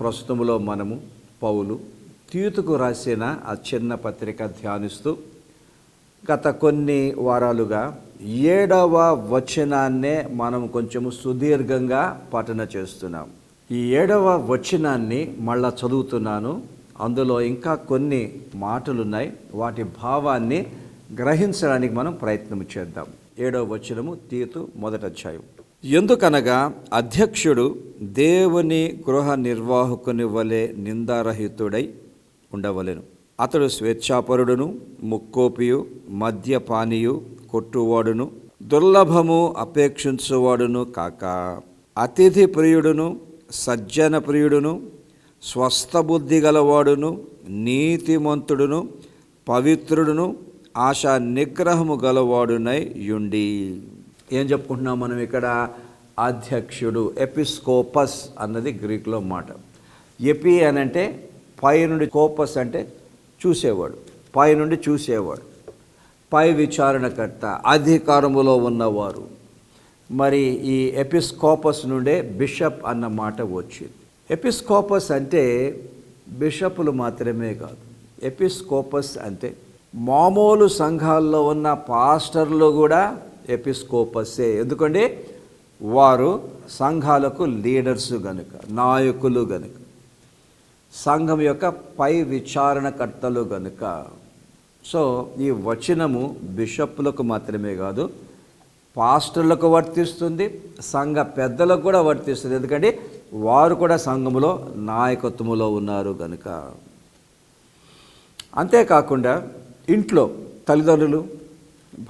ప్రస్తుతంలో మనము పౌలు తీతుకు రాసిన ఆ చిన్న పత్రిక ధ్యానిస్తూ గత కొన్ని వారాలుగా ఏడవ వచనాన్నే మనం కొంచెము సుదీర్ఘంగా పఠన చేస్తున్నాం. ఈ ఏడవ వచనాన్ని మళ్ళా చదువుతున్నాను. అందులో ఇంకా కొన్ని మాటలున్నాయి. వాటి భావాన్ని గ్రహించడానికి మనం ప్రయత్నం చేద్దాం. ఏడవ వచనము తీతు మొదట అధ్యాయం. ఎందుకనగా అధ్యక్షుడు దేవుని గృహ నిర్వాహకుని వలె నిందారహితుడై ఉండవలెను. అతడు స్వేచ్ఛాపరుడును ముక్కోపియు మద్యపానీయు కొట్టువాడును దుర్లభము అపేక్షించువాడును కాక. అతిథి ప్రియుడును సజ్జన ప్రియుడును స్వస్థబుద్ధి గలవాడును నీతిమంతుడును పవిత్రుడును ఆశా నిగ్రహము గలవాడునై యుండి. ఏం చెప్పుకుంటున్నాం మనం ఇక్కడ? అధ్యక్షుడు ఎపిస్కోపస్ అన్నది గ్రీక్లో మాట. ఎపి అని అంటే పై నుండి కోపస్ అంటే చూసేవాడు. పై నుండి చూసేవాడు. పై విచారణకర్త అధికారములో ఉన్నవారు. మరి ఈ ఎపిస్కోపస్ నుండే బిషప్ అన్న మాట వచ్చింది. ఎపిస్కోపస్ అంటే బిషపులు మాత్రమే కాదు. ఎపిస్కోపస్ అంటే మామూలు సంఘాల్లో ఉన్న పాస్టర్లు కూడా ఎపిస్కోపసే. ఎందుకంటే వారు సంఘాలకు లీడర్స్ గనుక నాయకులు గనుక సంఘం యొక్క పై విచారణకర్తలు గనుక. సో ఈ వచనము బిషప్లకు మాత్రమే కాదు పాస్టర్లకు వర్తిస్తుంది సంఘ పెద్దలకు కూడా వర్తిస్తుంది. ఎందుకంటే వారు కూడా సంఘములో నాయకత్వములో ఉన్నారు కనుక అంతేకాకుండా ఇంట్లో తల్లిదండ్రులు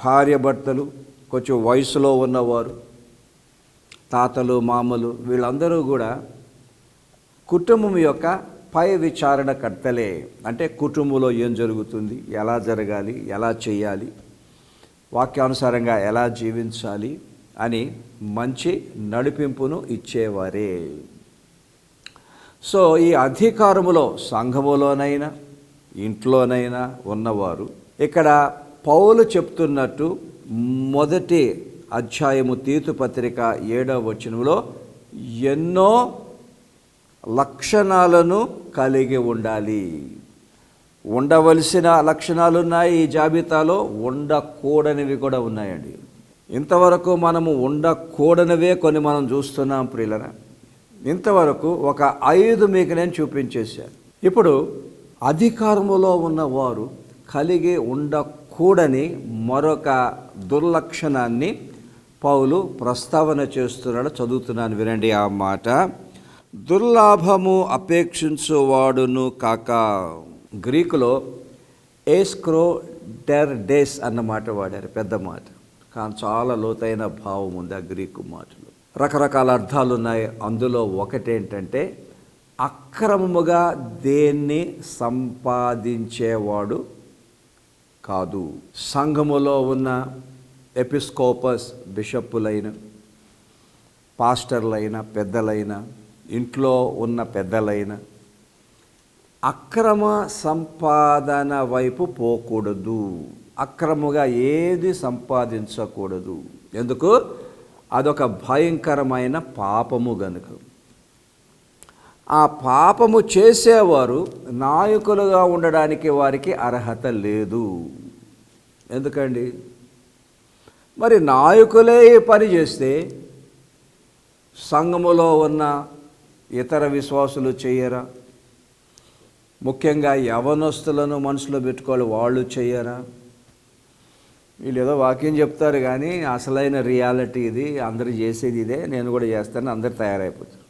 భార్య భర్తలు కొంచెం వయసులో ఉన్నవారు తాతలు మామలు వీళ్ళందరూ కూడా కుటుంబం యొక్క పై విచారణకర్తలే అంటే కుటుంబంలో ఏం జరుగుతుంది ఎలా జరగాలి ఎలా చేయాలి వాక్యానుసారంగా ఎలా జీవించాలి అని మంచి నడిపింపును ఇచ్చేవారే. సో ఈ అధికారములో సంఘములోనైనా ఇంట్లోనైనా ఉన్నవారు ఇక్కడ పౌలు చెప్తున్నట్టు మొదటి అధ్యాయము తీతు పత్రిక ఏడవ వచనంలో ఎన్నో లక్షణాలను కలిగి ఉండాలి. ఉండవలసిన లక్షణాలు ఉన్నాయి ఈ జాబితాలో ఉండకూడనివి కూడా ఉన్నాయండి. ఇంతవరకు మనము ఉండకూడనివే కొన్ని మనం చూస్తున్నాం ప్రియులన. ఇంతవరకు ఒక ఐదు మీకు నేను చూపించేశాను ఇప్పుడు అధికారములో ఉన్నవారు కలిగి ఉండకూడని మరొక దుర్లక్షణాన్ని పౌలు ప్రస్తావన చేస్తున్నాడు చదువుతున్నాను వినండి ఆ మాట. దుర్లాభము అపేక్షించువాడును కాక. గ్రీకులో ఏస్క్రో డెర్ డేస్ అన్న మాట వాడారు పెద్ద మాట. కానీ చాలా లోతైన భావం ఉంది ఆ గ్రీకు మాటలు. రకరకాల అర్థాలు ఉన్నాయి. అందులో ఒకటేంటంటే అక్రమముగా దేన్ని సంపాదించేవాడు కాదు. సంఘములో ఉన్న ఎపిస్కోపస్ బిషప్పులైన పాస్టర్లైన పెద్దలైన ఇంట్లో ఉన్న పెద్దలైన అక్రమ సంపాదన వైపు పోకూడదు. అక్రముగా ఏది సంపాదించకూడదు. ఎందుకు? అదొక భయంకరమైన పాపము గనుక. ఆ పాపము చేసేవారు నాయకులుగా ఉండడానికి వారికి అర్హత లేదు. ఎందుకండి? మరి నాయకులే పని చేస్తే సంఘములో ఉన్న ఇతర విశ్వాసులు చేయరా? ముఖ్యంగా యవనస్తులను మనసులో పెట్టుకోవాలి వాళ్ళు చేయరా? వీళ్ళు ఏదో వాక్యం చెప్తారు కానీ అసలైన రియాలిటీ ఇది. అందరు చేసేది ఇదే. నేను కూడా చేస్తాను. అందరు తయారైపోతారు.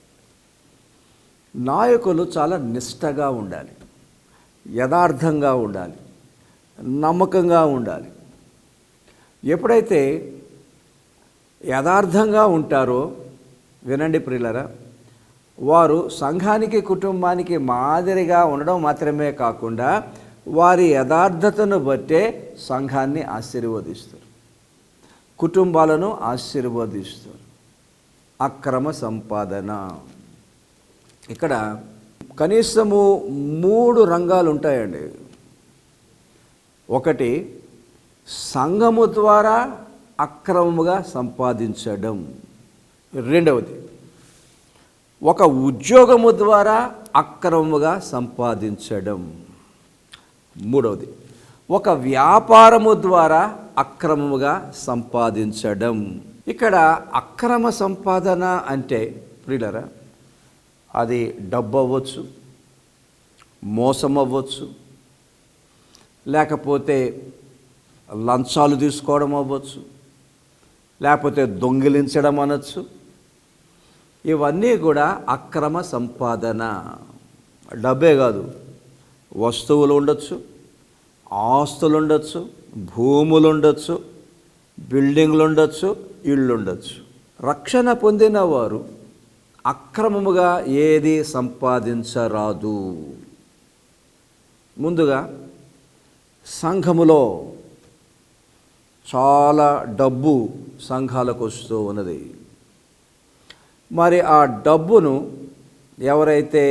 నాయకులు చాలా నిష్టగా ఉండాలి. యథార్థంగా ఉండాలి. నమ్మకంగా ఉండాలి. ఎప్పుడైతే యథార్థంగా ఉంటారో వినండి ప్రియులరా వారు సంఘానికి కుటుంబానికి మాదిరిగా ఉండడం మాత్రమే కాకుండా వారి యథార్థతను బట్టే సంఘాన్ని ఆశీర్వదిస్తారు. కుటుంబాలను ఆశీర్వదిస్తారు. అక్రమ సంపాదన. ఇక్కడ కనీసము మూడు రంగాలు ఉంటాయండి. ఒకటి సంఘము ద్వారా అక్రమముగా సంపాదించడం. రెండవది ఒక ఉద్యోగము ద్వారా అక్రమముగా సంపాదించడం. మూడవది ఒక వ్యాపారము ద్వారా అక్రమముగా సంపాదించడం. ఇక్కడ అక్రమ సంపాదన అంటే ప్రియులరా అది డబ్బు అవ్వచ్చు మోసం అవ్వచ్చు లేకపోతే లంచాలు తీసుకోవడం అవ్వచ్చు లేకపోతే దొంగిలించడం అనొచ్చు. ఇవన్నీ కూడా అక్రమ సంపాదన. డబ్బే కాదు వస్తువులు ఉండొచ్చు ఆస్తులు ఉండొచ్చు భూములు ఉండొచ్చు బిల్డింగ్లు ఉండొచ్చు ఇళ్ళు ఉండొచ్చు. రక్షణ పొందిన వారు అక్రమముగా ఏది సంపాదించరాదు. ముందుగా సంఘములో చాలా డబ్బు సంఘాలకు వస్తూ ఉన్నది. మరి ఆ డబ్బును ఎవరైతే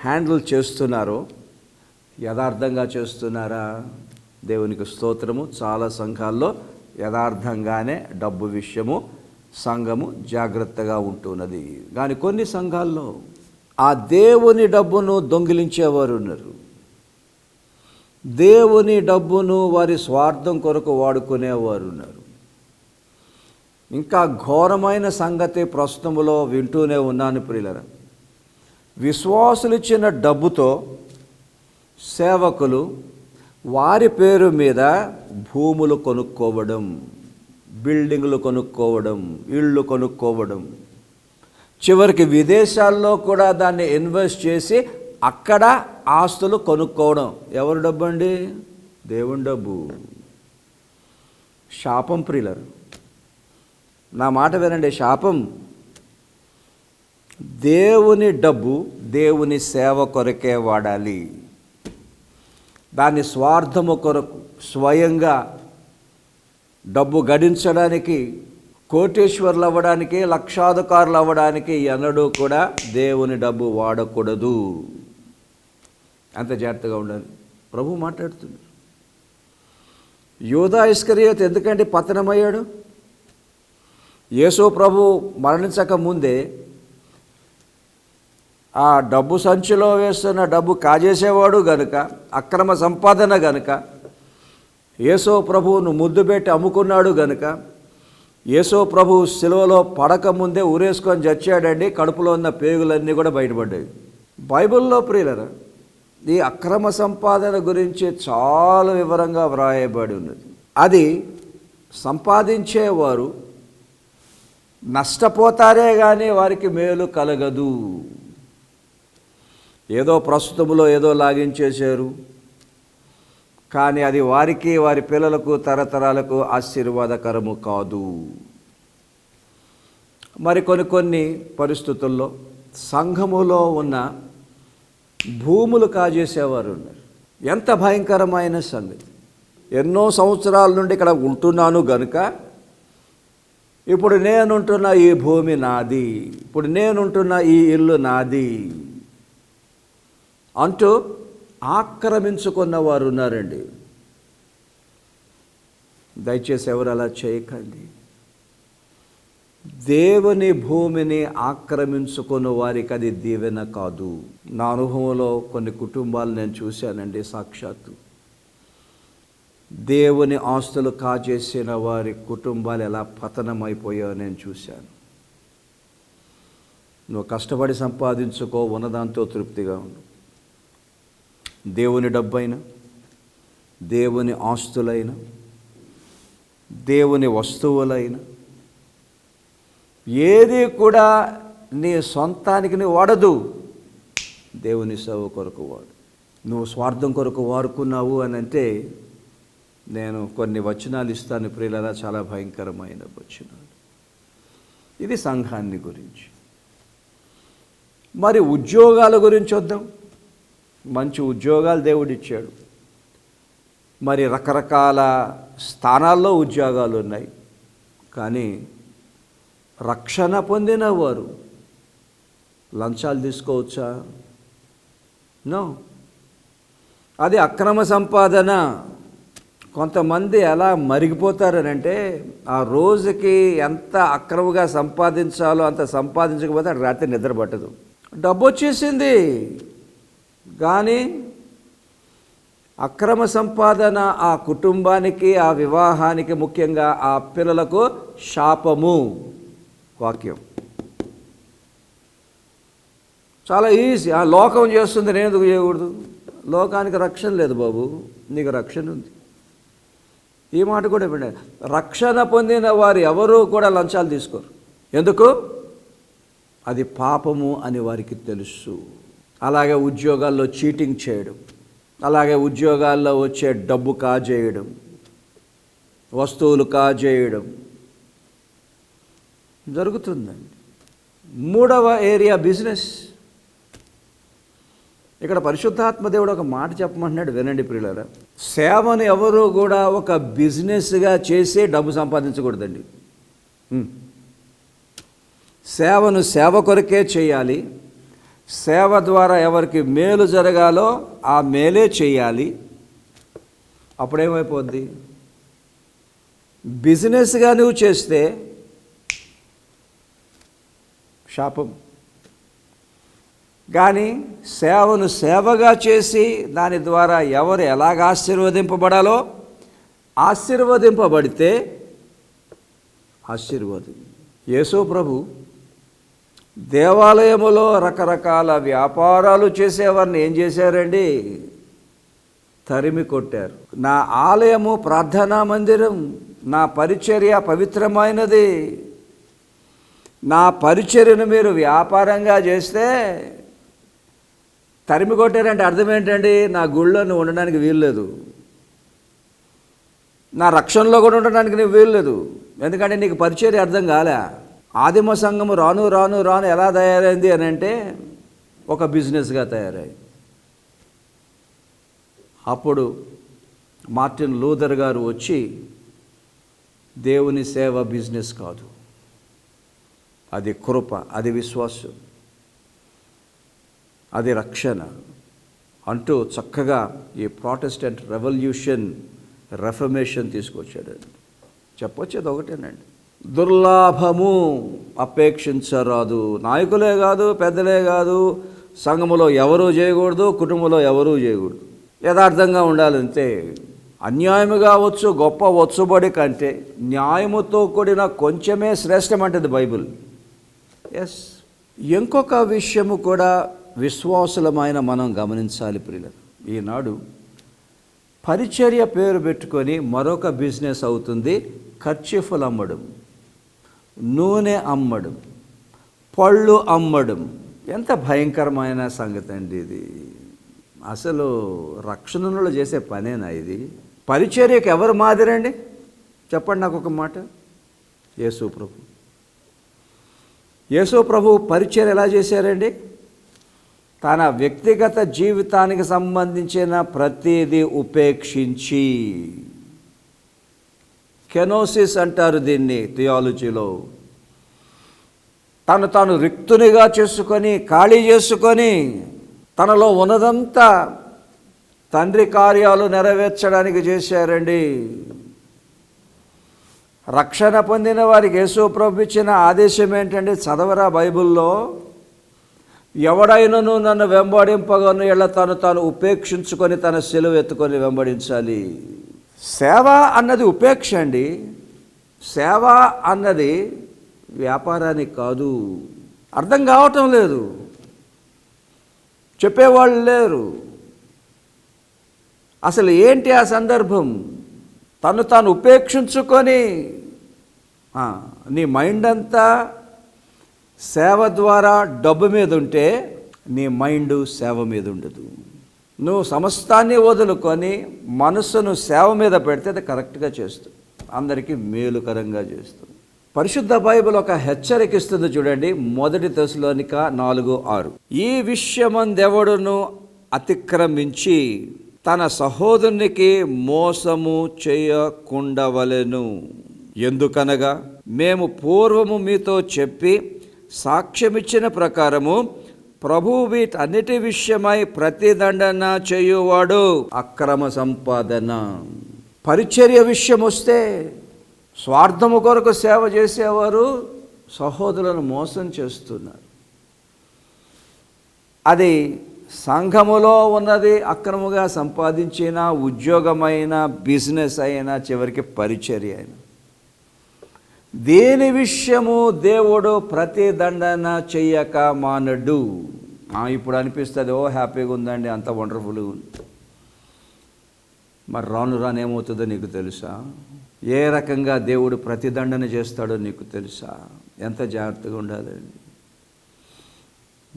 హ్యాండిల్ చేస్తున్నారో యథార్థంగా చేస్తున్నారా? దేవునికి స్తోత్రము. చాలా సంఘాల్లో యథార్థంగానే డబ్బు విషయము సంఘము జాగ్రత్తగా ఉంటున్నది. కానీ కొన్ని సంఘాల్లో ఆ దేవుని డబ్బును దొంగిలించేవారు ఉన్నారు. దేవుని డబ్బును వారి స్వార్థం కొరకు వాడుకునేవారు ఉన్నారు. ఇంకా ఘోరమైన సంగతి ప్రస్తుతములో వింటూనే ఉన్నాను ప్రియులరా. విశ్వాసులు ఇచ్చిన డబ్బుతో సేవకులు వారి పేరు మీద భూములు కొనుక్కోవడం. బిల్డింగ్లు కొనుక్కోవడం ఇళ్ళు కొనుక్కోవడం. చివరికి విదేశాల్లో కూడా దాన్ని ఇన్వెస్ట్ చేసి అక్కడ ఆస్తులు కొనుక్కోవడం. ఎవరి డబ్బు అండి? దేవుని డబ్బు. శాపం ప్రియులరు. నా మాట వినండి శాపం. దేవుని డబ్బు దేవుని సేవ కొరకే వాడాలి. దాని స్వార్థము కొరకు స్వయంగా డబ్బు గడించడానికి కోటేశ్వర్లు అవ్వడానికి లక్షాధికారులు అవ్వడానికి ఎన్నడూ కూడా దేవుని డబ్బు వాడకూడదు. అంత జాగ్రత్తగా ఉండాలి ప్రభు మాట్లాడుతున్నారు. యోధా ఇస్కరియోత్ ఎందుకంటే పతనమయ్యాడు? యేసు ప్రభు మరణించక ముందే ఆ డబ్బు సంచిలో వేస్తున్న డబ్బు కాజేసేవాడు గనుక అక్రమ సంపాదన గనుక యేసో ప్రభువును ముద్దు పెట్టి అమ్ముకున్నాడు గనుక యేసో ప్రభు సిలువలో పడక ముందే ఊరేసుకొని చచ్చాడండి కడుపులో ఉన్న పేగులన్నీ కూడా బయటపడ్డాయి. బైబిల్లో ప్రియులరా ఈ అక్రమ సంపాదన గురించి చాలా వివరంగా వ్రాయబడి ఉన్నది. అది సంపాదించేవారు నష్టపోతారే కానీ వారికి మేలు కలగదు. ఏదో ప్రస్తుతంలో ఏదో లాగించేశారు కానీ అది వారికి వారి పిల్లలకు తరతరాలకు ఆశీర్వాదకరము కాదు. మరి కొన్ని కొన్ని పరిస్థితుల్లో సంఘములో ఉన్న భూములు కాజేసేవారు ఉన్నారు. ఎంత భయంకరమైన సంగతి. ఎన్నో సంవత్సరాల నుండి ఇక్కడ ఉంటున్నాను గనుక ఇప్పుడు నేనుంటున్న ఈ భూమి నాది ఇప్పుడు నేనుంటున్న ఈ ఇల్లు నాది అంటూ ఆక్రమించుకున్న వారు ఉన్నారండి. దయచేసి ఎవరు అలా చేయకండి. దేవుని భూమిని ఆక్రమించుకున్న వారికి అది దీవెన కాదు. నా అనుభవంలో కొన్ని కుటుంబాలు నేను చూశానండి సాక్షాత్తు. దేవుని ఆస్తులు కాజేసిన వారి కుటుంబాలు ఎలా పతనమైపోయాయో నేను చూశాను. నువ్వు కష్టపడి సంపాదించుకో ఉన్నదాంతో తృప్తిగా ఉండు. దేవుని డబ్బైనా దేవుని ఆస్తులైన దేవుని వస్తువులైన ఏది కూడా నీ సొంతానికి నీ వాడదు. దేవుని సేవ కొరకు వాడు. నువ్వు స్వార్థం కొరకు వాడుకున్నావు అని అంటే నేను కొన్ని వచనాలు ఇస్తాను ప్రియులరా చాలా భయంకరమైన వచనాలు. ఇది సంఘాన్ని గురించి. మరి ఉద్యోగాల గురించి వద్దాం. మంచి ఉద్యోగాలు దేవుడిచ్చాడు. మరి రకరకాల స్థానాల్లో ఉద్యోగాలు ఉన్నాయి. కానీ రక్షణ పొందిన వారు లంచాలు తీసుకోవచ్చా? నో. అది అక్రమ సంపాదన. కొంతమంది ఎలా మరిగిపోతారనంటే ఆ రోజుకి ఎంత అక్రమంగా సంపాదించాలో అంత సంపాదించకపోతే రాత్రి నిద్ర పట్టదు. డబ్బు వచ్చేసింది కానీ అక్రమ సంపాదన ఆ కుటుంబానికి ఆ వివాహానికి ముఖ్యంగా ఆ పిల్లలకు శాపము. వాక్యం. చాలా ఈజీ. ఆ లోకం చేస్తుంది నేను ఎందుకు చేయకూడదు? లోకానికి రక్షణ లేదు బాబు. నీకు రక్షణ ఉంది. ఈ మాట కూడా ఇవ్వండి రక్షణ పొందిన వారు ఎవరూ కూడా లంచాలు తీసుకోరు. ఎందుకు? అది పాపము అని వారికి తెలుసు. అలాగే ఉద్యోగాల్లో చీటింగ్ చేయడం అలాగే ఉద్యోగాల్లో వచ్చే డబ్బు కాజేయడం వస్తువులు కాజేయడం జరుగుతుందండి. మూడవ ఏరియా బిజినెస్. ఇక్కడ పరిశుద్ధాత్మ దేవుడు ఒక మాట చెప్పమంటున్నాడు వినండి ప్రియులరా. సేవను ఎవరు కూడా ఒక బిజినెస్గా చేసి డబ్బు సంపాదించకూడదండి. సేవను సేవ కొరకే చేయాలి. సేవ ద్వారా ఎవరికి మేలు జరగాలో ఆ మేలే చేయాలి. అప్పుడేమైపోద్ది? బిజినెస్గా నువ్వు చేస్తే శాపం. కానీ సేవను సేవగా చేసి దాని ద్వారా ఎవరు ఎలాగ ఆశీర్వదింపబడాలో ఆశీర్వదింపబడితే ఆశీర్వాదం యేసో ప్రభు దేవాలయములో రకరకాల వ్యాపారాలు చేసేవారిని ఏం చేశారండి? తరిమి కొట్టారు. నా ఆలయము ప్రార్థనా మందిరం నా పరిచర్య పవిత్రమైనది. నా పరిచర్యను మీరు వ్యాపారంగా చేస్తే తరిమి కొట్టారంటే అర్థం ఏంటండి నా గుళ్ళో నువ్వు ఉండడానికి వీల్లేదు నా రక్షణలో కూడా ఉండడానికి నీకు వీల్లేదు ఎందుకంటే నీకు పరిచర్య అర్థం కాలే. ఆదిమ సంఘము రాను రాను రాను ఎలా తయారైంది అని అంటే ఒక బిజినెస్గా తయారైంది అప్పుడు మార్టిన్ లూథర్ గారు వచ్చి దేవుని సేవ బిజినెస్ కాదు. అది కృప అది విశ్వాసం అది రక్షణ అంటూ చక్కగా ఈ ప్రాటెస్టెంట్ రెవల్యూషన్ రెఫర్మేషన్ తీసుకొచ్చాడు. చెప్పొచ్చేది ఒకటేనండి. దుర్లాభము అపేక్షించరాదు. నాయకులే కాదు పెద్దలే కాదు సంఘములో ఎవరూ చేయకూడదు కుటుంబంలో ఎవరూ చేయకూడదు. యథార్థంగా ఉండాలంటే అన్యాయము కావచ్చు గొప్ప వచ్చుబడి కంటే న్యాయముతో కూడిన కొంచెమే శ్రేష్టమంటది బైబిల్. ఎస్ ఇంకొక విషయము కూడా విశ్వాసులమైన మనం గమనించాలి ప్రియులు ఈనాడు పరిచర్య పేరు పెట్టుకొని మరొక బిజినెస్ అవుతుంది ఖర్చిఫులు అమ్మడం నూనె అమ్మడం పళ్ళు అమ్మడం. ఎంత భయంకరమైన సంగతి అండి ఇది. అసలు రక్షణలో చేసే పనేనా ఇది? పరిచర్యకు ఎవరు మాదిరండి? చెప్పండి నాకు ఒక మాట. యేసు ప్రభు. యేసు ప్రభు పరిచయం ఎలా చేశారండి? తన వ్యక్తిగత జీవితానికి సంబంధించిన ప్రతిదీ ఉపేక్షించి. కెనోసిస్ అంటారు దీన్ని థియాలజీలో. తను తాను రిక్తునిగా చేసుకొని ఖాళీ చేసుకొని తనలో ఉన్నదంతా తండ్రి కార్యాలు నెరవేర్చడానికి చేశారండి. రక్షణ పొందిన వారికి యేసు ప్రభు ఇచ్చిన ఆదేశం ఏంటంటే చదవరా బైబిల్లో ఎవడైనను నన్ను వెంబడింపగను ఇలా తను తాను ఉపేక్షించుకొని తన సెలవు ఎత్తుకొని వెంబడించాలి. సేవ అన్నది ఉపేక్ష అండి. సేవ అన్నది వ్యాపారానికి కాదు. అర్థం కావటం లేదు. చెప్పేవాళ్ళు లేరు. అసలు ఏంటి ఆ సందర్భం? తను తాను ఉపేక్షించుకొని నీ మైండ్ అంతా సేవ ద్వారా డబ్బు మీద ఉంటే నీ మైండ్ సేవ మీద ఉండదు. నువ్వు సమస్తాన్ని వదులుకొని మనస్సును సేవ మీద పెడితే అది కరెక్ట్గా చేస్తుంది. అందరికీ మేలుకరంగా చేస్తుంది. పరిశుద్ధ బైబిల్ ఒక హెచ్చరిక ఇస్తుంది చూడండి మొదటి దశలోనిక నాలుగు ఆరు. ఈ విషయమందెవడును అతిక్రమించి తన సహోదరునికి మోసము చేయకుండవలెను. ఎందుకనగా మేము పూర్వము మీతో చెప్పి సాక్ష్యమిచ్చిన ప్రకారము ప్రభువు వీటన్నిటి విషయమై ప్రతిదండన చేయువాడు అక్రమ సంపాదన. పరిచర్య విషయం వస్తే స్వార్థము కొరకు సేవ చేసేవారు సహోదరులను మోసం చేస్తున్నారు. అది సంఘములో ఉన్నది అక్రముగా సంపాదించిన ఉద్యోగమైన బిజినెస్ అయినా చివరికి పరిచర్య అయినా. దేని విషయము దేవుడు ప్రతిదండన చెయ్యక మానడు. ఇప్పుడు అనిపిస్తుంది ఓ హ్యాపీగా ఉందండి అంత వండర్ఫుల్గా ఉంది. మరి రాను రాను ఏమవుతుందో నీకు తెలుసా? ఏ రకంగా దేవుడు ప్రతిదండన చేస్తాడో నీకు తెలుసా? ఎంత జాగ్రత్తగా ఉండాలండి.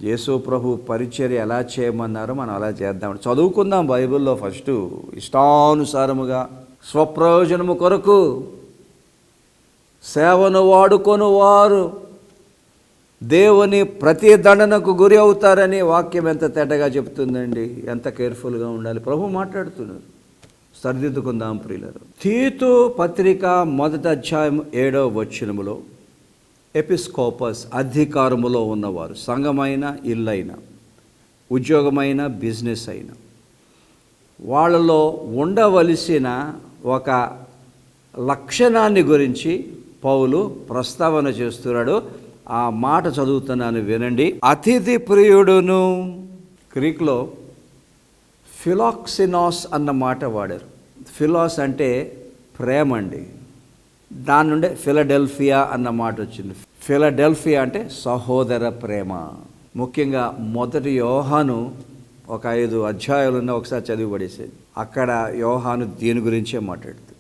యేసు ప్రభు పరిచర్య ఎలా చేయమన్నారో మనం అలా చేద్దాం చదువుకుందాం బైబిల్లో ఫస్ట్ ఇష్టానుసారముగా స్వప్రయోజనము కొరకు సేవను వాడుకొని వారు దేవుని ప్రతి దండనకు గురి అవుతారని వాక్యం ఎంత తేటగా చెప్తుందండి ఎంత కేర్ఫుల్గా ఉండాలి. ప్రభు మాట్లాడుతున్నారు సరిదిద్దుకుందాం ప్రియులరు. తీతు పత్రిక మొదటి అధ్యాయం ఏడవ వచనములో ఎపిస్కోపస్ అధికారములో ఉన్నవారు సంఘమైన ఇల్లైన ఉద్యోగమైన బిజినెస్ అయినా వాళ్ళలో ఉండవలసిన ఒక లక్షణాన్ని గురించి పౌలు ప్రస్తావన చేస్తున్నాడు. ఆ మాట చదువుతున్నాను వినండి. అతిథి ప్రియుడును గ్రీక్లో ఫిలాక్సినాస్ అన్న మాట వాడారు. ఫిలాస్ అంటే ప్రేమ అండి. దాని నుండే ఫిలడెల్ఫియా అన్న మాట వచ్చింది. ఫిలడెల్ఫియా అంటే సహోదర ప్రేమ. ముఖ్యంగా మొదటి యోహాను ఒక ఐదు అధ్యాయాలున్న ఒకసారి చదివి పడేసేది అక్కడ యోహాను దీని గురించే మాట్లాడుతుంది.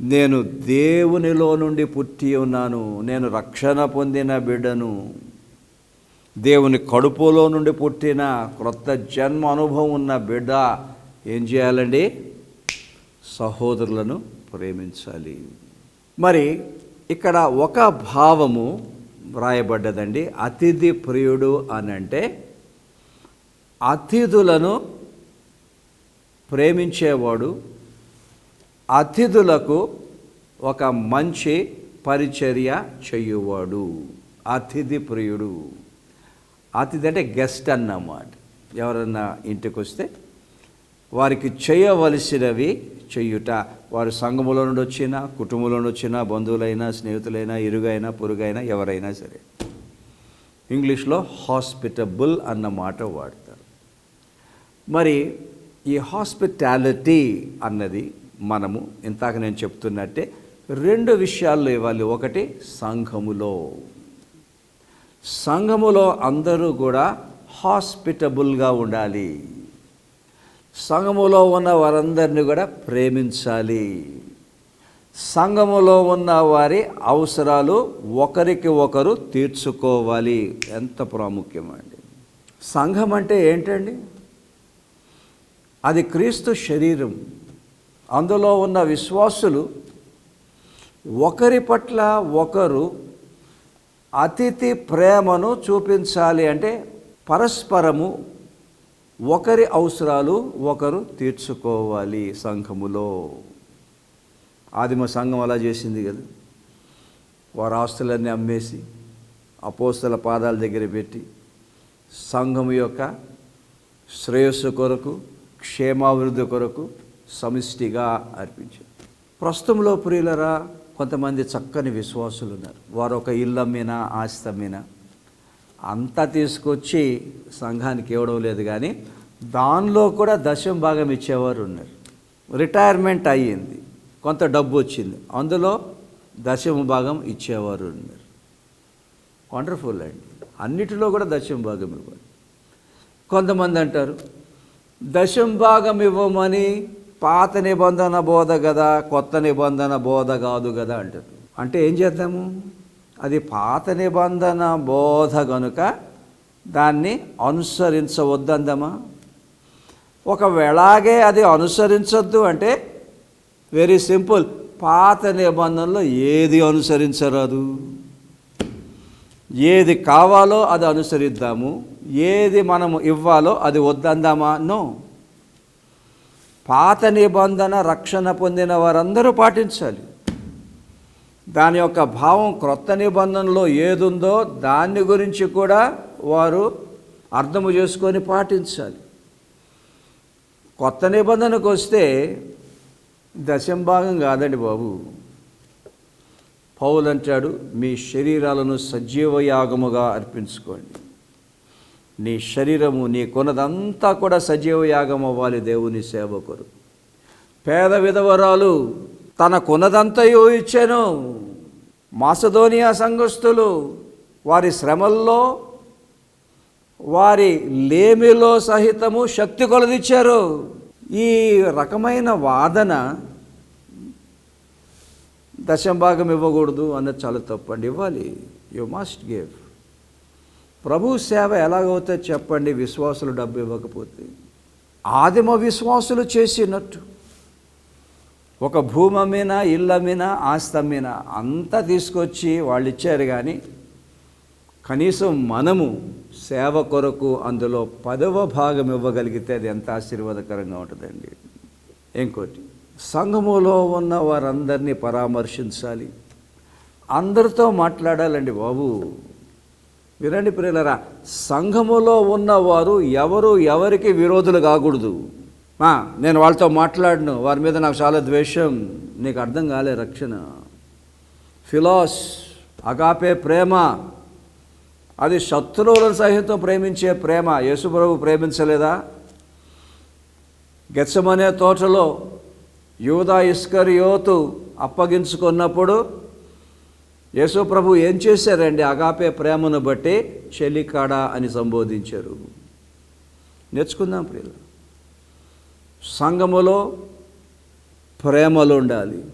నేను దేవునిలో నుండి పుట్టి ఉన్నాను. నేను రక్షణ పొందిన బిడ్డను. దేవుని కడుపులో నుండి పుట్టిన క్రొత్త జన్మ అనుభవం ఉన్న బిడ్డ ఏం చేయాలండి? సహోదరులను ప్రేమించాలి. మరి ఇక్కడ ఒక భావము వ్రాయబడ్డదండి. అతిథి ప్రియుడు అని అంటే అతిథులను ప్రేమించేవాడు అతిథులకు ఒక మంచి పరిచర్య చెయ్యువాడు అతిథి ప్రియుడు. అతిథి అంటే గెస్ట్ అన్నమాట. ఎవరన్నా ఇంటికి వస్తే వారికి చేయవలసినవి చెయ్యుట వారు సంఘములో నుండి వచ్చినా కుటుంబంలో నుండి వచ్చినా బంధువులైనా స్నేహితులైనా ఇరుగైనా పొరుగైనా ఎవరైనా సరే. ఇంగ్లీష్లో హాస్పిటబుల్ అన్న మాట వాడతారు. మరి ఈ హాస్పిటాలిటీ అన్నది మనము ఇంతాక నేను చెప్తున్నట్టే రెండు విషయాల్లో ఇవ్వాలి. ఒకటి సంఘములో. సంఘములో అందరూ కూడా హాస్పిటబుల్గా ఉండాలి. సంఘములో ఉన్న వారందరినీ కూడా ప్రేమించాలి. సంఘములో ఉన్న వారి అవసరాలు ఒకరికి ఒకరు తీర్చుకోవాలి. ఎంత ప్రాముఖ్యమండి. సంఘం అంటే ఏంటండి? అది క్రీస్తు శరీరం. అందులో ఉన్న విశ్వాసులు ఒకరి పట్ల ఒకరు అతిథి ప్రేమను చూపించాలి అంటే పరస్పరము ఒకరి అవసరాలు ఒకరు తీర్చుకోవాలి సంఘములో. ఆదిమ సంఘం అలా చేసింది కదా. వారి ఆస్తులన్నీ అమ్మేసి అపోస్తల పాదాల దగ్గర పెట్టి సంఘము యొక్క శ్రేయస్సు కొరకు క్షేమాభివృద్ధి కొరకు సమిష్టిగా అర్పించారు. ప్రస్తుతంలో ప్రియులరా కొంతమంది చక్కని విశ్వాసులు ఉన్నారు వారు ఒక ఇల్లు అమ్మినా ఆస్తి అమ్మినా అంతా తీసుకొచ్చి సంఘానికి ఇవ్వడం లేదు కానీ దానిలో కూడా దశం భాగం ఇచ్చేవారు ఉన్నారు. రిటైర్మెంట్ అయ్యింది. కొంత డబ్బు వచ్చింది. అందులో దశమ భాగం ఇచ్చేవారు ఉన్నారు. వండర్ఫుల్ అండి. అన్నిటిలో కూడా దశం భాగం ఇవ్వాలి. కొంతమంది అంటారు దశం భాగం ఇవ్వమని పాత నిబంధన బోధ కదా కొత్త నిబంధన బోధ కాదు కదా అంటారు. అంటే ఏం చేద్దాము? అది పాత నిబంధన బోధ కనుక దాన్ని అనుసరించవద్దందమా? ఒకవేళగే అది అనుసరించొద్దు అంటే వెరీ సింపుల్ పాత నిబంధనలో ఏది అనుసరించరాదు? ఏది కావాలో అది అనుసరిద్దాము ఏది మనము ఇవ్వాలో అది వద్దందామా? నో. పాత నిబంధన రక్షణ పొందిన వారందరూ పాటించాలి. దాని యొక్క భావం క్రొత్త నిబంధనలో ఏదుందో దాన్ని గురించి కూడా వారు అర్థము చేసుకొని పాటించాలి. కొత్త నిబంధనకు వస్తే దశంభాగం కాదండి బాబు. పౌలంటాడు మీ శరీరాలను సజీవ యాగముగా అర్పించుకోండి. నీ శరీరము నీ కొనదంతా కూడా సజీవ యాగం అవ్వాలి దేవుని సేవ పేద విధవరాలు తన కొనదంతయు ఇచ్చాను. మాసధోనియా సంఘస్థులు వారి శ్రమల్లో వారి లేమిలో సహితము శక్తి కొలదిచ్చారు. ఈ రకమైన వాదన దశంభాగం ఇవ్వకూడదు అన్నది చాలా తప్పండి ఇవ్వాలి. యు మస్ట్ గివ్ ప్రభు సేవ ఎలాగవుతుందో చెప్పండి విశ్వాసులు డబ్బు ఇవ్వకపోతే. ఆదిమ విశ్వాసులు చేసినట్టు. ఒక భూమి అమ్మినా ఇల్లు అమ్మినా ఆస్తి అమ్మినా అంతా తీసుకొచ్చి వాళ్ళు ఇచ్చారు కానీ కనీసం మనము సేవ కొరకు అందులో పదవ భాగం ఇవ్వగలిగితే అది ఎంత ఆశీర్వాదకరంగా ఉంటుందండి. ఇంకోటి సంఘములో ఉన్న వారందరినీ పరామర్శించాలి. అందరితో మాట్లాడాలండి బాబు. వినండి ప్రియులరా సంఘములో ఉన్నవారు ఎవరు ఎవరికి విరోధులు కాకూడదు. నేను వాళ్ళతో మాట్లాడను వారి మీద నాకు చాలా ద్వేషం నీకు అర్థం కాలే రక్షణ. ఫిలాస్ అగాపే ప్రేమ అది శత్రువులను సహితం ప్రేమించే ప్రేమ. యేసుప్రభు ప్రేమించలేదా? గెచ్చమనే తోటలో యూదా ఇస్కరియోతు అప్పగించుకున్నప్పుడు యేసు ప్రభు ఏం చేశారండి? అగాపే ప్రేమను బట్టి చెలికాడ అని సంబోధించారు. నేర్చుకుందాం ప్రియులు. సంఘములో ప్రేమలు ఉండాలి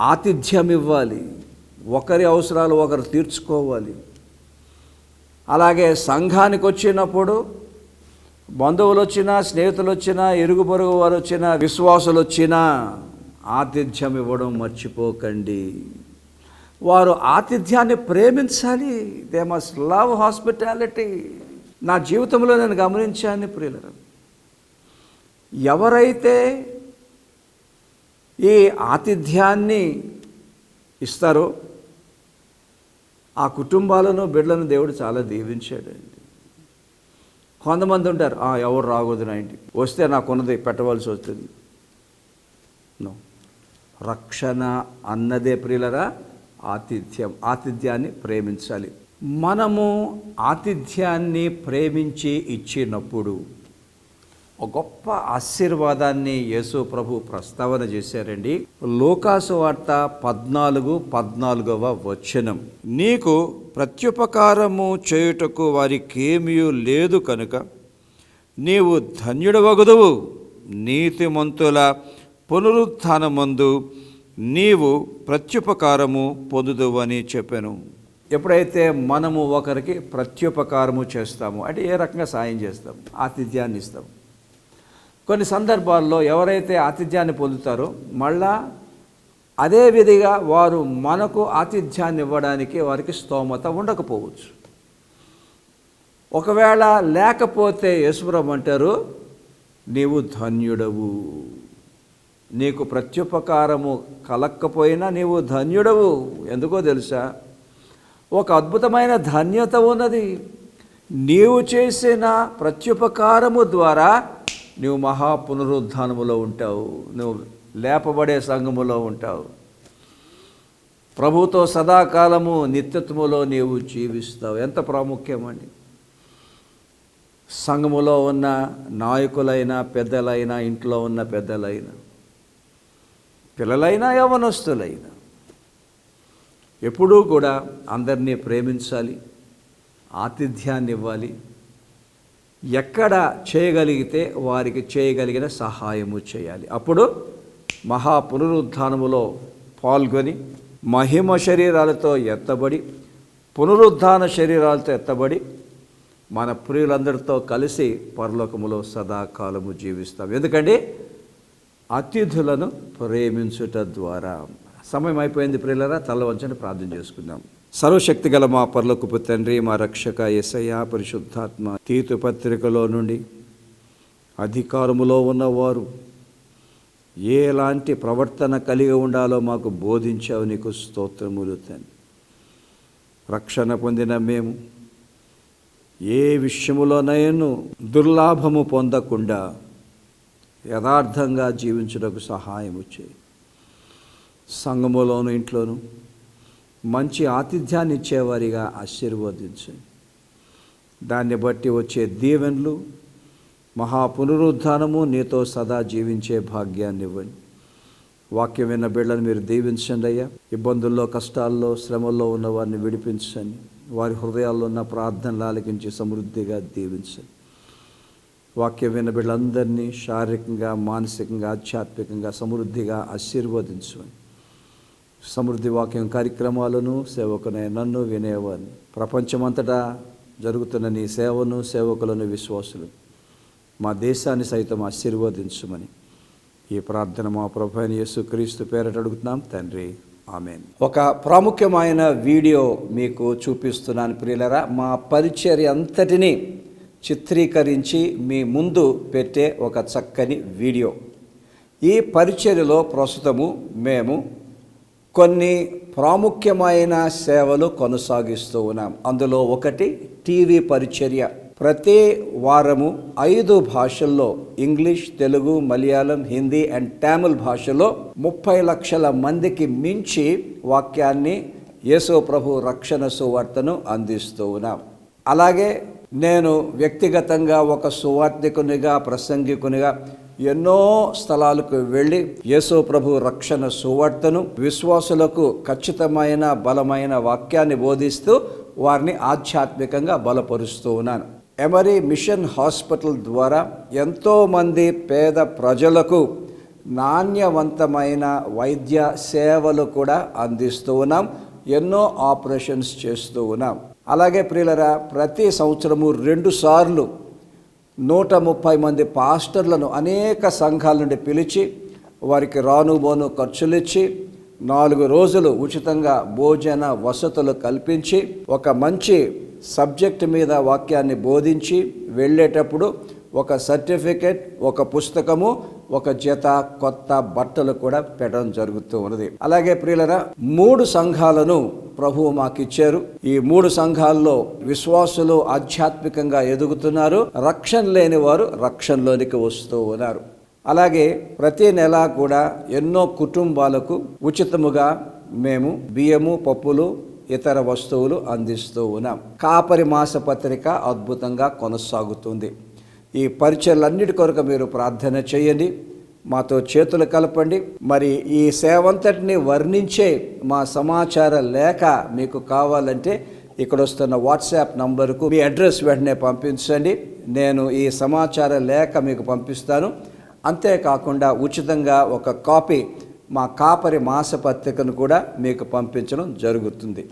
ఆతిథ్యం ఇవ్వాలి ఒకరి అవసరాలు ఒకరు తీర్చుకోవాలి. అలాగే సంఘానికి వచ్చినప్పుడు బంధువులు వచ్చినా స్నేహితులు వచ్చినా ఇరుగు పొరుగు వారు వచ్చినా విశ్వాసులు వచ్చినా ఆతిథ్యం ఇవ్వడం మర్చిపోకండి. వారు ఆతిథ్యాన్ని ప్రేమించాలి. దే మస్ట్ లవ్ హాస్పిటాలిటీ నా జీవితంలో నేను గమనించాను ప్రియులరు. ఎవరైతే ఈ ఆతిథ్యాన్ని ఇస్తారో ఆ కుటుంబాలను బిడ్డలను దేవుడు చాలా దీవించాడండి. కొంతమంది ఉంటారు ఎవరు రాకూడదు నా ఇంటికి. వస్తే నాకున్నది పెట్టవలసి వస్తుంది. రక్షణ అన్నదే ప్రియులరా ఆతిథ్యం ఆతిథ్యాన్ని ప్రేమించాలి. మనము ఆతిథ్యాన్ని ప్రేమించి ఇచ్చినప్పుడు ఒక గొప్ప ఆశీర్వాదాన్ని యేసు ప్రభు ప్రస్తావన చేశారండి. లోకాసు వార్త పద్నాలుగు పద్నాలుగవ వచనం. నీకు ప్రత్యుపకారము చేయుటకు వారికేమీ లేదు కనుక నీవు ధన్యుడవగదువు. నీతిమంతుల పునరుత్థానమందు నీవు ప్రత్యుపకారము పొందుదువు అని చెప్పాను. ఎప్పుడైతే మనము ఒకరికి ప్రత్యుపకారము చేస్తాము అంటే ఏ రకంగా సాయం చేస్తాం? ఆతిథ్యాన్ని ఇస్తాం. కొన్ని సందర్భాల్లో ఎవరైతే ఆతిథ్యాన్ని పొందుతారో మళ్ళా అదే విధిగా వారు మనకు ఆతిథ్యాన్ని ఇవ్వడానికి వారికి స్తోమత ఉండకపోవచ్చు. ఒకవేళ లేకపోతే యశ్వరం అంటారు నీవు ధన్యుడవు. నీకు ప్రత్యుపకారము కలక్కపోయినా నీవు ధన్యుడవు. ఎందుకో తెలుసా? ఒక అద్భుతమైన ధన్యత ఉన్నది. నీవు చేసిన ప్రత్యుపకారము ద్వారా నువ్వు మహా పునరుద్ధానములో ఉంటావు. నువ్వు లేపబడే సంఘములో ఉంటావు. ప్రభుతో సదాకాలము నిత్యత్వములో నీవు జీవిస్తావు. ఎంత ప్రాముఖ్యమండి. సంఘములో ఉన్న నాయకులైనా పెద్దలైనా ఇంట్లో ఉన్న పెద్దలైనా పిల్లలైనా యవనస్తులైనా. ఎప్పుడూ కూడా అందరినీ ప్రేమించాలి ఆతిథ్యాన్ని ఇవ్వాలి ఎక్కడ చేయగలిగితే వారికి చేయగలిగిన సహాయము చేయాలి. అప్పుడు మహా పునరుద్ధానములో పాల్గొని మహిమ శరీరాలతో ఎత్తబడి పునరుద్ధాన శరీరాలతో ఎత్తబడి మన ప్రియులందరితో కలిసి పరలోకములో సదాకాలము జీవిస్తాం. ఎందుకంటే అతిథులను ప్రేమించుట ద్వారా. సమయం అయిపోయింది ప్రియులరా తల వంచని ప్రార్థన చేసుకుందాం. సర్వశక్తి గల మా పర్లకుపు తండ్రి మా రక్షక ఎసయ పరిశుద్ధాత్మ తీతు పత్రికలో నుండి అధికారములో ఉన్నవారు ఎలాంటి ప్రవర్తన కలిగి ఉండాలో మాకు బోధించావు నీకు స్తోత్రములు తండ్రి. రక్షణ పొందిన మేము ఏ విషయములోనైనా దుర్లాభము పొందకుండా యథార్థంగా జీవించుటకు సహాయం చేయి. సంఘములోను ఇంట్లోనూ మంచి ఆతిథ్యాన్ని ఇచ్చేవారిగా ఆశీర్వదించండి దాన్ని బట్టి వచ్చే దీవెన్లు మహా పునరుద్ధానము నీతో సదా జీవించే భాగ్యాన్ని ఇవ్వండి. వాక్యం విన్న బిడ్డలను మీరు దీవించండి అయ్యా. ఇబ్బందుల్లో కష్టాల్లో శ్రమల్లో ఉన్న వారిని విడిపించండి. వారి హృదయాల్లో ఉన్న ప్రార్థనలు ఆలకించి సమృద్ధిగా దీవించండి. వాక్యం విన్న బిడ్డలందరినీ శారీరకంగా మానసికంగా ఆధ్యాత్మికంగా సమృద్ధిగా ఆశీర్వదించమని సమృద్ధి వాక్యం కార్యక్రమాలను సేవకునే నన్ను వినేవారిని ప్రపంచమంతటా జరుగుతున్న నీ సేవను సేవకులను విశ్వాసులు మా దేశాన్ని సైతం ఆశీర్వదించమని. ఈ ప్రార్థన మా ప్రభు యేసుక్రీస్తు యేసు క్రీస్తు పేరట అడుగుతున్నాం. తండ్రి ఆమెన్. ఒక ప్రాముఖ్యమైన వీడియో మీకు చూపిస్తున్నాను ప్రియులరా. మా పరిచర్య అంతటిని చిత్రీకరించి మీ ముందు పెట్టే ఒక చక్కని వీడియో. ఈ పరిచర్యలో ప్రస్తుతము మేము కొన్ని ప్రాముఖ్యమైన సేవలు కొనసాగిస్తూ ఉన్నాం. అందులో ఒకటి టీవీ పరిచర్య. ప్రతి వారము ఐదు భాషల్లో ఇంగ్లీష్ తెలుగు మలయాళం హిందీ అండ్ తమిళ్ భాషలో ముప్పై లక్షల మందికి మించి వాక్యాన్ని యేసు ప్రభు రక్షణ సువార్తను అందిస్తూ ఉన్నాం. అలాగే నేను వ్యక్తిగతంగా ఒక సువార్థికునిగా ప్రసంగికునిగా ఎన్నో స్థలాలకు వెళ్ళి యేసు ప్రభు రక్షణ సువార్తను విశ్వాసులకు ఖచ్చితమైన బలమైన వాక్యాన్ని బోధిస్తూ వారిని ఆధ్యాత్మికంగా బలపరుస్తూ ఉన్నాను. ఎమరీ మిషన్ హాస్పిటల్ ద్వారా ఎంతోమంది పేద ప్రజలకు నాణ్యవంతమైన వైద్య సేవలు కూడా అందిస్తూ ఉన్నాం. ఎన్నో ఆపరేషన్స్ చేస్తూ ఉన్నాం. అలాగే ప్రియులరా ప్రతి సంవత్సరము రెండు సార్లు నూట ముప్పై మంది పాస్టర్లను అనేక సంఘాల నుండి పిలిచి వారికి రాను బోను ఖర్చులు ఇచ్చి నాలుగు రోజులు ఉచితంగా భోజన వసతులు కల్పించి ఒక మంచి సబ్జెక్ట్ మీద వాక్యాన్ని బోధించి వెళ్ళేటప్పుడు ఒక సర్టిఫికెట్ ఒక పుస్తకము ఒక జత కొత్త బట్టలు కూడా పెట్టడం జరుగుతూ ఉన్నది. అలాగే ప్రియులరా మూడు సంఘాలను ప్రభువు మాకు ఇచ్చారు ఈ మూడు సంఘాల్లో విశ్వాసులు ఆధ్యాత్మికంగా ఎదుగుతున్నారు. రక్షణ లేని వారు రక్షణలోనికి వస్తూ ఉన్నారు. అలాగే ప్రతి నెల కూడా ఎన్నో కుటుంబాలకు ఉచితముగా మేము బియ్యము పప్పులు ఇతర వస్తువులు అందిస్తూ ఉన్నాం. కాపరి మాస పత్రిక అద్భుతంగా కొనసాగుతుంది. ఈ పరిచయలన్నిటి కొరకు మీరు ప్రార్థన చేయండి. మాతో చేతులు కలపండి. మరి ఈ సేవంతటిని వర్ణించే మా సమాచార లేఖ మీకు కావాలంటే ఇక్కడ వస్తున్న వాట్సాప్ నంబరుకు మీ అడ్రస్ వెంటనే పంపించండి. నేను ఈ సమాచార లేఖ మీకు పంపిస్తాను. అంతేకాకుండా ఉచితంగా ఒక కాపీ మా కాపరి మాసపత్రికను కూడా మీకు పంపించడం జరుగుతుంది.